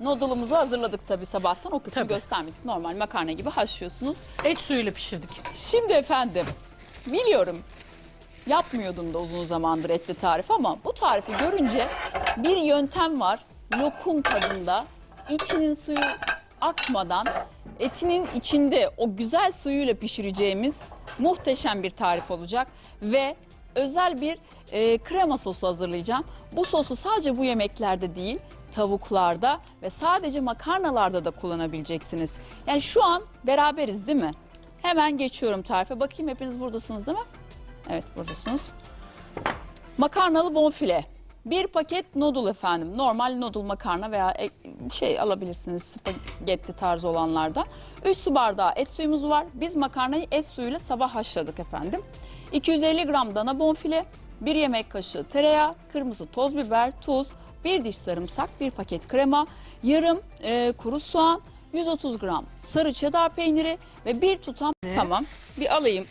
Noodle'umuzu hazırladık tabii sabahtan. O kısmı Tabii. göstermedik. Normal makarna gibi haşlıyorsunuz. Et suyuyla pişirdik. Şimdi efendim biliyorum yapmıyordum da uzun zamandır etli tarif ama bu tarifi görünce bir yöntem var. Lokum tadında içinin suyu akmadan etinin içinde o güzel suyuyla pişireceğimiz muhteşem bir tarif olacak ve özel bir e, krema sosu hazırlayacağım. Bu sosu sadece bu yemeklerde değil tavuklarda ve sadece makarnalarda da kullanabileceksiniz. Yani şu an beraberiz değil mi? Hemen geçiyorum tarife. Bakayım hepiniz buradasınız değil mi? Evet buradasınız. Makarnalı bonfile. Bir paket noodle efendim. Normal noodle makarna veya ek- şey alabilirsiniz spagetti tarzı olanlardan. 3 su bardağı et suyumuz var. Biz makarnayı et suyuyla sabah haşladık efendim. 250 gram dana bonfile, 1 yemek kaşığı tereyağı, kırmızı toz biber, tuz, 1 diş sarımsak, 1 paket krema, yarım e, kuru soğan, 130 gram sarı çedar peyniri ve bir tutam tamam bir alayım.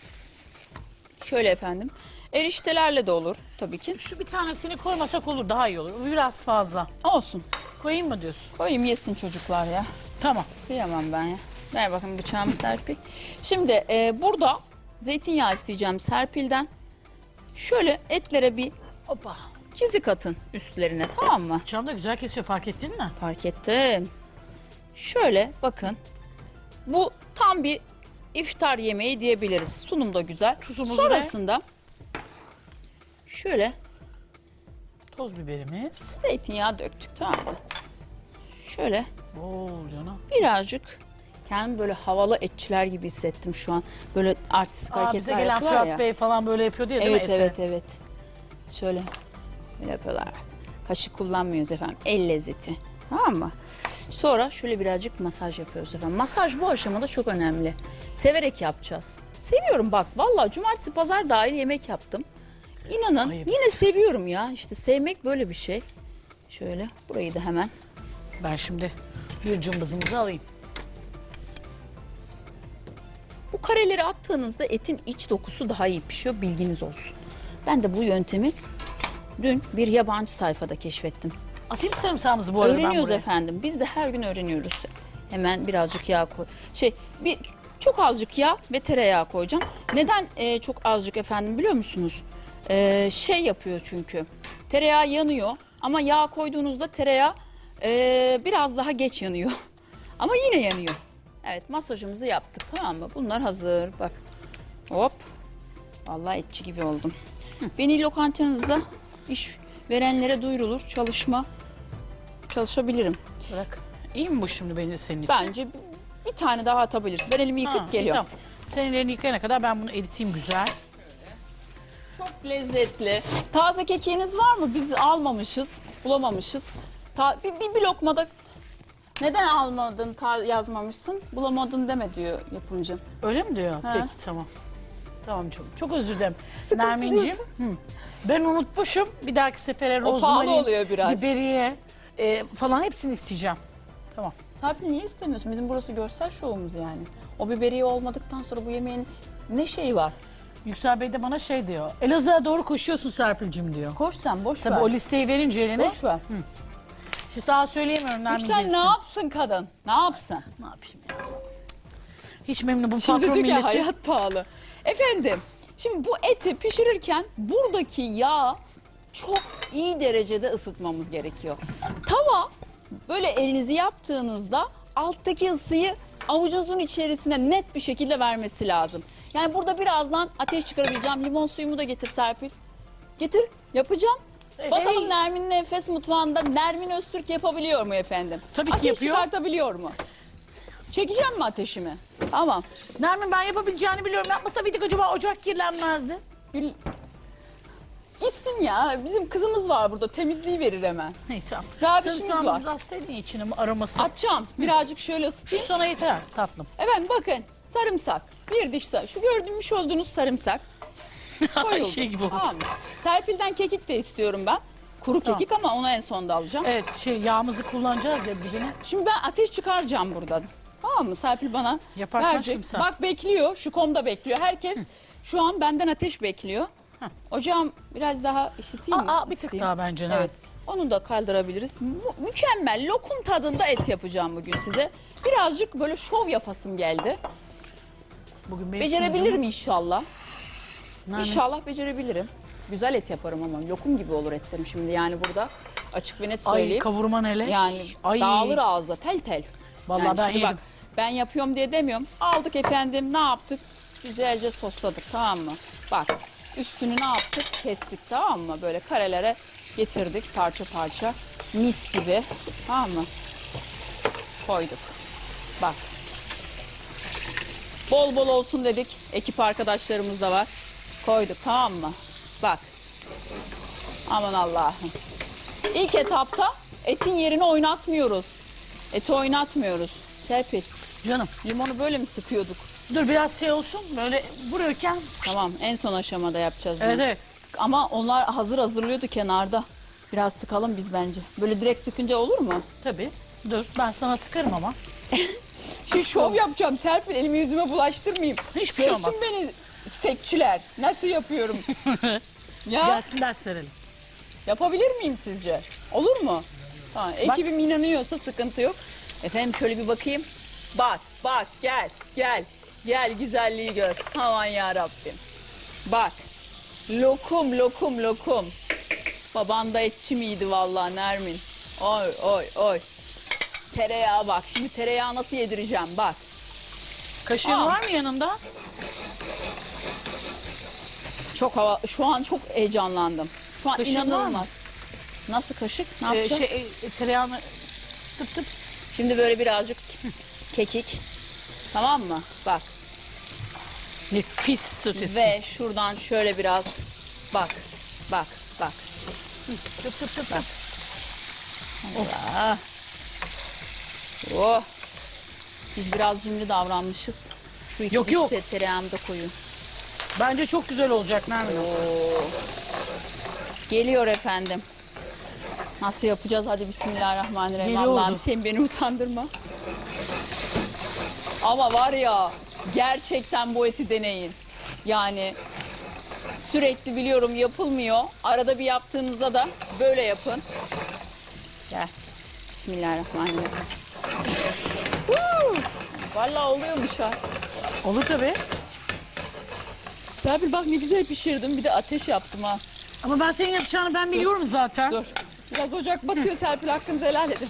Şöyle efendim. Eriştelerle de olur tabii ki. Şu bir tanesini koymasak olur daha iyi olur. Biraz fazla. Olsun. Koyayım mı diyorsun? Koyayım yesin çocuklar ya. Tamam. Kıyamam ben ya. Ver bakın bıçağımı Serpil. Şimdi e, burada zeytinyağı isteyeceğim Serpil'den. Şöyle etlere bir Hoppa. Çizik atın üstlerine tamam mı? Bıçağım da güzel kesiyor fark ettin mi? Fark ettim. Şöyle bakın. Bu tam bir iftar yemeği diyebiliriz. Sunum da güzel. Tuzumuz Sonrasında şöyle Toz biberimiz. zeytinyağı döktük tamam mı? Şöyle Oo canım. birazcık kendimi böyle havalı etçiler gibi hissettim şu an. Böyle artistik Aa, bize hareketler gelen yapıyorlar Fırat ya. Bey falan böyle yapıyor diye değil Evet mi? eti? evet evet. Şöyle böyle yapıyorlar. Kaşık kullanmıyoruz efendim. El lezzeti. Tamam mı? Sonra şöyle birazcık masaj yapıyoruz efendim. Masaj bu aşamada çok önemli. Severek yapacağız. Seviyorum bak vallahi cumartesi pazar dahil yemek yaptım. İnanın Ay, evet. yine seviyorum ya. İşte sevmek böyle bir şey. Şöyle burayı da hemen Ben şimdi bir cımbızımızı alayım. Bu kareleri attığınızda etin iç dokusu daha iyi pişiyor bilginiz olsun. Ben de bu yöntemi dün bir yabancı sayfada keşfettim. Atayım sarımsağımızı bu arada ben Öğreniyoruz buraya. efendim. Biz de her gün öğreniyoruz. Hemen birazcık yağ koy. Şey bir çok azıcık yağ ve tereyağı koyacağım. Neden e, çok azıcık efendim biliyor musunuz? E, şey yapıyor çünkü. Tereyağı yanıyor ama yağ koyduğunuzda tereyağı e, biraz daha geç yanıyor. ama yine yanıyor. Evet masajımızı yaptık tamam mı? Bunlar hazır bak. Hop. Vallahi etçi gibi oldum. Beni lokantanızda iş verenlere duyurulur. Çalışma çalışabilirim. Bırak. İyi mi bu şimdi benim senin için? Bence bir, tane daha atabiliriz. Ben elimi yıkıp Ha, geliyorum. Tamam. Sen ellerini yıkayana kadar ben bunu eriteyim güzel. Çok lezzetli. Taze kekiğiniz var mı? Biz almamışız, bulamamışız. Ta- bir, bir, bir lokmada neden almadın, ta- yazmamışsın? Bulamadın deme diyor yapımcım. Öyle mi diyor? Peki tamam. Tamam canım. Çok özür dilerim. Nermin'ciğim. hı. Ben unutmuşum. Bir dahaki sefere pahalı rozmarin, oluyor biraz. biberiye e, falan hepsini isteyeceğim. Tamam. Serpil niye istemiyorsun? Bizim burası görsel şovumuz yani. O biberiye olmadıktan sonra bu yemeğin ne şeyi var? Yüksel Bey de bana şey diyor. Elazığ'a doğru koşuyorsun Serpil'cim diyor. Koş sen boş Tabii ver. o listeyi verince eline. boş ver. Siz daha söyleyemiyorum Nermin Yüksel girsin. ne yapsın kadın? Ne yapsın? Ne yapayım ya? Hiç memnun bu Şimdi patron diyor ki milleti. hayat pahalı. Efendim şimdi bu eti pişirirken buradaki yağ çok iyi derecede ısıtmamız gerekiyor. Tava böyle elinizi yaptığınızda alttaki ısıyı avucunuzun içerisine net bir şekilde vermesi lazım. Yani burada birazdan ateş çıkarabileceğim. Limon suyumu da getir Serpil. Getir yapacağım. Bakalım hey. Nermin'in Enfes Mutfağı'nda Nermin Öztürk yapabiliyor mu efendim? Tabii ki ateş yapıyor. çıkartabiliyor mu? Çekeceğim mi ateşimi? Tamam. Nermin ben yapabileceğini biliyorum. Yapmasa mıydık acaba ocak kirlenmezdi. Bil- Gitsin ya. Bizim kızımız var burada. Temizliği verir hemen. Neyse tamam. Rabişimiz Sarımsağımızı var. atsaydın içine aroması. Atacağım. Birazcık şöyle Şu ısıtayım. sana yeter tatlım. Evet bakın. Sarımsak. Bir diş sarımsak. Şu gördüğümüş olduğunuz sarımsak. Koyuldu. şey gibi oldu. Tamam mı? Serpil'den kekik de istiyorum ben. Kuru Tamam. kekik ama onu en sonda alacağım. Evet şey yağımızı kullanacağız ya birine. Şimdi ben ateş çıkaracağım buradan. Tamam mı? Serpil bana Yaparsan verecek. aşkım sen. Bak bekliyor. Şu komda bekliyor. Herkes şu an benden ateş bekliyor. Heh. Ocağım biraz daha ısıtayım mı? Aa, bir tık Isıtayım. daha bence. Evet. Onu da kaldırabiliriz. Mu- mükemmel lokum tadında et yapacağım bugün size. Birazcık böyle şov yapasım geldi. Bugün benim Becerebilirim inşallah. Nermin, İnşallah becerebilirim. Güzel et yaparım ama lokum gibi olur etlerim şimdi yani burada açık ve net Ay söyleyeyim. kavurma hele. yani Ay. dağılır ağızda tel tel. Vallahi ben şimdi yedim. Ben yapıyorum diye demiyorum. Aldık efendim ne yaptık? Güzelce sosladık tamam mı? Bak üstünü ne yaptık? Kestik tamam mı? Böyle karelere getirdik parça parça. Mis gibi tamam mı? Koyduk. Bak. Bol bol olsun dedik. Ekip arkadaşlarımız da var. Koyduk tamam mı? Bak. Aman Allah'ım. İlk etapta etin yerini oynatmıyoruz. Eti oynatmıyoruz. Serpil, Canım limonu böyle mi sıkıyorduk? dur biraz şey olsun böyle vuruyorken. Tamam, en son aşamada yapacağız bunu. Evet evet. Ama onlar hazır hazırlıyordu kenarda. Biraz sıkalım biz bence. Böyle direkt sıkınca olur mu? Tabii. Dur ben sana sıkarım ama. Şimdi şov yapacağım Serpil, elimi yüzüme bulaştırmayayım. Hiçbir şey Görsün olmaz. beni stekçiler. Nasıl yapıyorum? ya Gelsinler serelim. yapabilir miyim sizce? Olur mu? Tamam, ekibim inanıyorsa sıkıntı yok. Efendim şöyle bir bakayım. Bak, bak, gel, gel. Gel güzelliği gör. Aman ya Rabbim. Bak. Lokum, lokum, lokum. Baban da etçi miydi vallahi Nermin? Oy, oy, oy. Tereyağı bak. Şimdi tereyağı nasıl yedireceğim bak. Kaşığın Aa. var mı yanında? Çok hava, şu an çok heyecanlandım. Şu an Kaşığın var mı? inanılmaz. Nasıl kaşık? Ne Ee, yapacağım? şey e, tereyağını tıp tıp. Şimdi böyle birazcık kekik. Tamam mı? Bak. Nefis sotesi. Ve şuradan şöyle biraz bak. Bak. Bak. tıp tıp tıp. Bak. Allah. Oh. Biz biraz cimri davranmışız. Şu iki Yok, yok. de tereyağımı da koyun. Bence çok güzel olacak Nermin. Geliyor efendim. Nasıl yapacağız? Hadi bismillahirrahmanirrahim. Geliyordu. Allah'ım sen beni utandırma. Ama var ya gerçekten bu eti deneyin. Yani sürekli biliyorum yapılmıyor. Arada bir yaptığınızda da böyle yapın. Gel. Bismillahirrahmanirrahim. Huu! Vallahi oluyormuş ha. Olur tabii. Serpil bak ne güzel pişirdim. Bir de ateş yaptım ha. Ama ben senin yapacağını ben biliyorum zaten. Dur. Biraz ocak batıyor Serpil hakkınızı helal edin.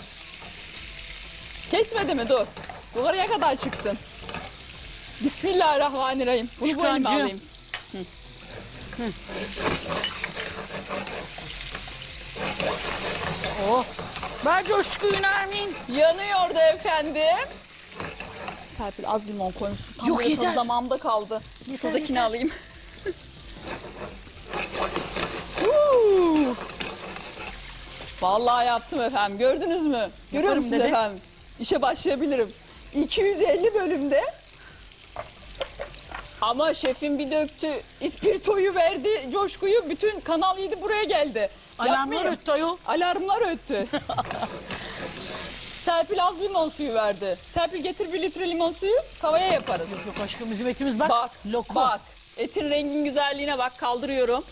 Kesmedi mi? Dur. Yukarıya kadar çıksın. Bismillahirrahmanirrahim. Bunu bu elime Şükrancığım. alayım. Oh. Ver coşkuyu Nermin. Yanıyordu efendim. Serpil az limon koymuşsun. Tam Yok, böyle yeter. damağımda kaldı. Şuradakini alayım. Huu. Vallahi yaptım efendim. Gördünüz mü? Görüyor musunuz efendim? İşe başlayabilirim. 250 bölümde ama şefim bir döktü, ispirtoyu verdi, coşkuyu bütün Kanal 7 buraya geldi. Alarmlar Yapmayayım. öttü ayol. Alarmlar öttü. Serpil az limon suyu verdi. Serpil getir bir litre limon suyu, tavaya yaparız. Yok aşkım bizim etimiz bak. Bak, Lokum. bak. Etin rengin güzelliğine bak, kaldırıyorum.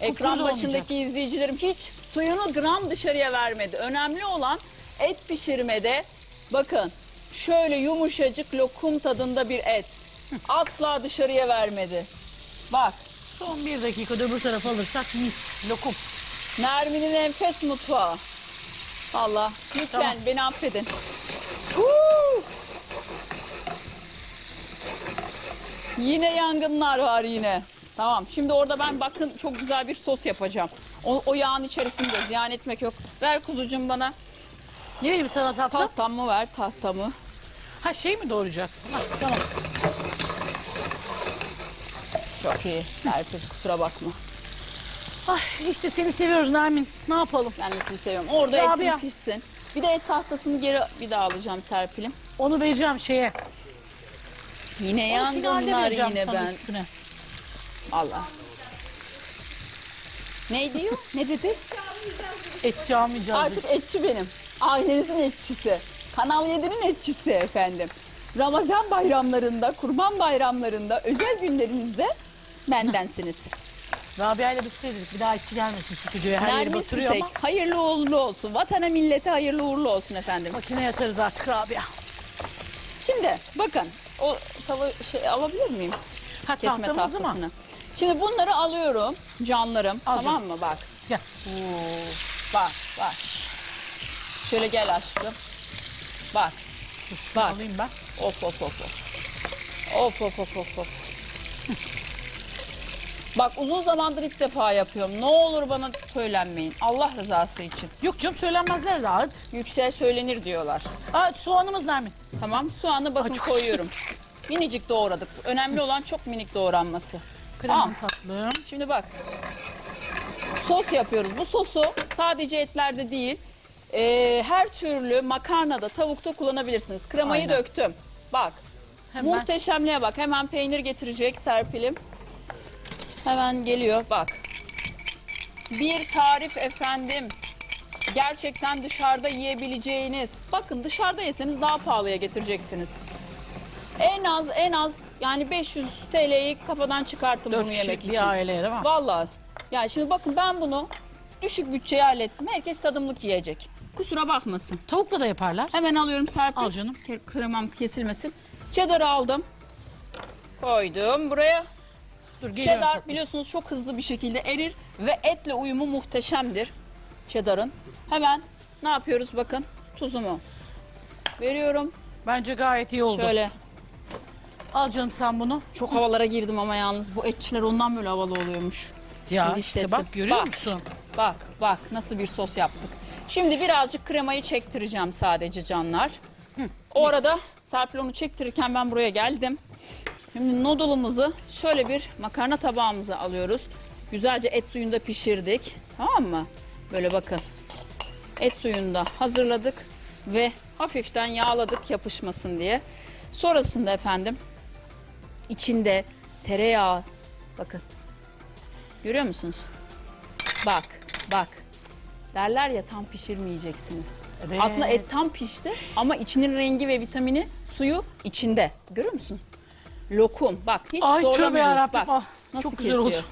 Ekran Kupkuru başındaki izleyicilerim hiç suyunu gram dışarıya vermedi. Önemli olan et pişirmede bakın şöyle yumuşacık lokum tadında bir et. Asla dışarıya vermedi. Bak Son bir dakikada öbür tarafa alırsak mis. Lokum. Nermin'in enfes mutfağı. Allah lütfen Tamam. beni affedin. Huu! Yine yangınlar var yine. Tamam şimdi orada ben bakın çok güzel bir sos yapacağım. O, o yağın içerisinde ziyan etmek yok. Ver kuzucuğum bana. Ne vereyim sana tatlım? Tahtamı ver tahtamı. Ha şey mi doğrayacaksın? Ha, tamam. Çok iyi. Serpil kusura bakma. Ay işte seni seviyoruz Nermin. Ne yapalım? Ben de sizi seviyorum. Orada Ya ya. pişsin. Bir de et tahtasını geri bir daha alacağım Serpil'im. Onu vereceğim şeye. Yine Onu finalde yangınlar vereceğim yine sana ben. üstüne. Allah. Ne diyor? Ne dedi? Et camicağı. Artık etçi benim. Ailenizin etçisi. Kanal 7'nin etçisi efendim. Ramazan bayramlarında, kurban bayramlarında, özel günlerinizde bendensiniz. Rabia ile bitseydik bir daha içi gelmesin stüdyoya. Her yeri Nermin batırıyor Steak, ama. hayırlı uğurlu olsun. Vatana millete hayırlı uğurlu olsun efendim. Makineye atarız artık Rabia. Şimdi bakın o tava şey alabilir miyim? Ha Kesme tahtamızı mı? tahtasını. Şimdi bunları alıyorum canlarım. Al tamam canım. mı bak. Gel. Oo, bak bak. Şöyle gel aşkım. Bak. Şunu Bak. alayım ben. Of of of of. Of of of of of. Bak uzun zamandır ilk defa yapıyorum. Ne olur bana söylenmeyin. Allah rızası için. Yok canım söylenmezler. Hadi. Yüksel söylenir diyorlar. Aa, soğanımız Nermin. Tamam soğanı bakın Ay, çok koyuyorum. Minicik doğradık. Önemli olan çok minik doğranması. Kremam Aa. tatlım. Şimdi bak. Sos yapıyoruz. Bu sosu sadece etlerde değil, e, her türlü makarnada, tavukta kullanabilirsiniz. Kremayı Aynen. döktüm. Bak. Hemen. Muhteşemliğe bak. Hemen peynir getirecek Serpil'im. Hemen geliyor. Bak. Bir tarif efendim. Gerçekten dışarıda yiyebileceğiniz. Bakın dışarıda yeseniz daha pahalıya getireceksiniz. En az en az yani 500 TL'yi kafadan çıkarttım Dört bunu yemek için. bir aileye değil mi? Vallahi. Yani şimdi bakın ben bunu düşük bütçeye hallettim. Herkes tadımlık yiyecek. Kusura bakmasın. Tavukla da yaparlar. Hemen alıyorum Serpil. Al canım. Kremam kesilmesin. Cheddar aldım. Koydum buraya. Dur geliyorum. Cheddar tatlım. biliyorsunuz çok hızlı bir şekilde erir ve etle uyumu muhteşemdir. Cheddar'ın. Hemen ne yapıyoruz bakın. Tuzumu veriyorum. Bence gayet iyi oldu. Şöyle Al canım sen bunu. çok havalara girdim ama yalnız bu etçiler ondan böyle havalı oluyormuş. Ya Şimdi işte hissettim. bak görüyor Bak. musun? Bak bak nasıl bir sos yaptık. Şimdi birazcık kremayı çektireceğim sadece canlar. o arada Serpil onu çektirirken ben buraya geldim. Şimdi noodle'ımızı şöyle bir makarna tabağımıza alıyoruz. Güzelce et suyunda pişirdik. Tamam mı? Böyle bakın. Et suyunda hazırladık ve hafiften yağladık yapışmasın diye. Sonrasında efendim içinde tereyağı bakın. Görüyor musunuz? Bak, bak. Derler ya tam pişirmeyeceksiniz. Evet. Aslında et tam pişti ama içinin rengi ve vitamini, suyu içinde. Görüyor musun? Lokum. Bak hiç Ay tövbe zorlamıyoruz. yarabbim. Bak Ah, nasıl çok güzel kesiyor. oldu.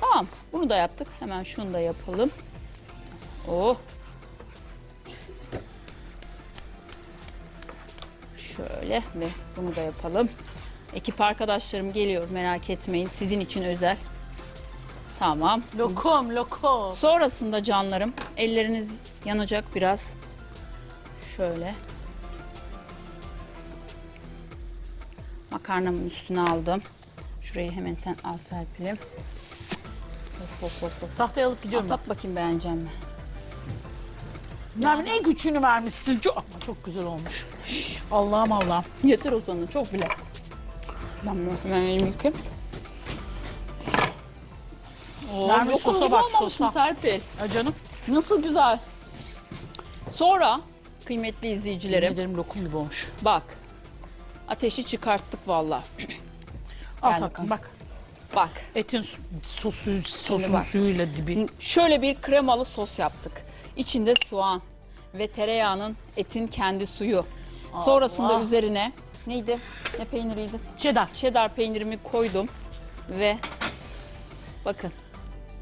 Tamam bunu da yaptık. Hemen şunu da yapalım. Oh. Şöyle ve bunu da yapalım. Ekip arkadaşlarım geliyor merak etmeyin. Sizin için özel. Tamam. Lokum lokum. Sonrasında canlarım elleriniz yanacak biraz. Şöyle. Makarnamın üstüne aldım. Şurayı hemen sen al Serpil'im. Of of of of. Tahtaya alıp gidiyorum. Tat bakayım beğeneceğim mi? Nermin en küçüğünü vermişsin. Çok, ama çok güzel olmuş. Allah'ım Allah'ım. Yeter o sana çok bile. Ben hemen elimi yıkayayım. Oo, lokum sosa gibi bak, olmamış mı sosa. Serpil? Ya canım. Nasıl güzel. Sonra kıymetli izleyicilerim Ederim lokum gibi olmuş. bak ateşi çıkarttık valla. Al bakalım. bak. Bak Etin su- sosu, sosun bak. suyuyla dibi. şöyle bir kremalı sos yaptık. İçinde soğan ve tereyağının etin kendi suyu. Sonrasında üzerine neydi? Ne peyniriydi? Cheddar. Cheddar peynirimi koydum ve bakın.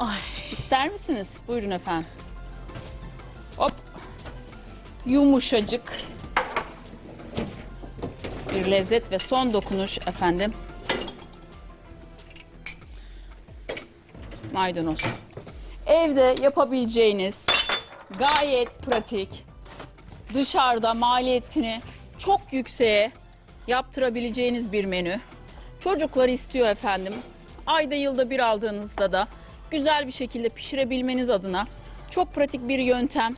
Ay. İster misiniz? Buyurun efendim. Hop. Yumuşacık. Bir lezzet ve son dokunuş efendim. Maydanoz. Evde yapabileceğiniz gayet pratik, dışarıda maliyetini çok yükseğe yaptırabileceğiniz bir menü. Çocuklar istiyor efendim. Ayda yılda bir aldığınızda da güzel bir şekilde pişirebilmeniz adına çok pratik bir yöntem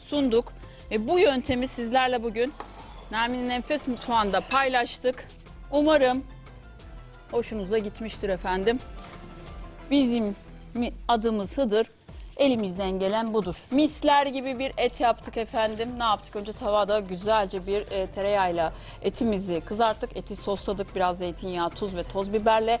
sunduk. Ve bu yöntemi sizlerle bugün Nermin'in Enfes Mutfağı'nda paylaştık. Umarım hoşunuza gitmiştir efendim. Bizim adımız Hıdır. Elimizden gelen budur. Misler gibi bir et yaptık efendim. Ne yaptık? Önce tavada güzelce bir e, tereyağıyla etimizi kızarttık. Eti sosladık biraz zeytinyağı, tuz ve toz biberle.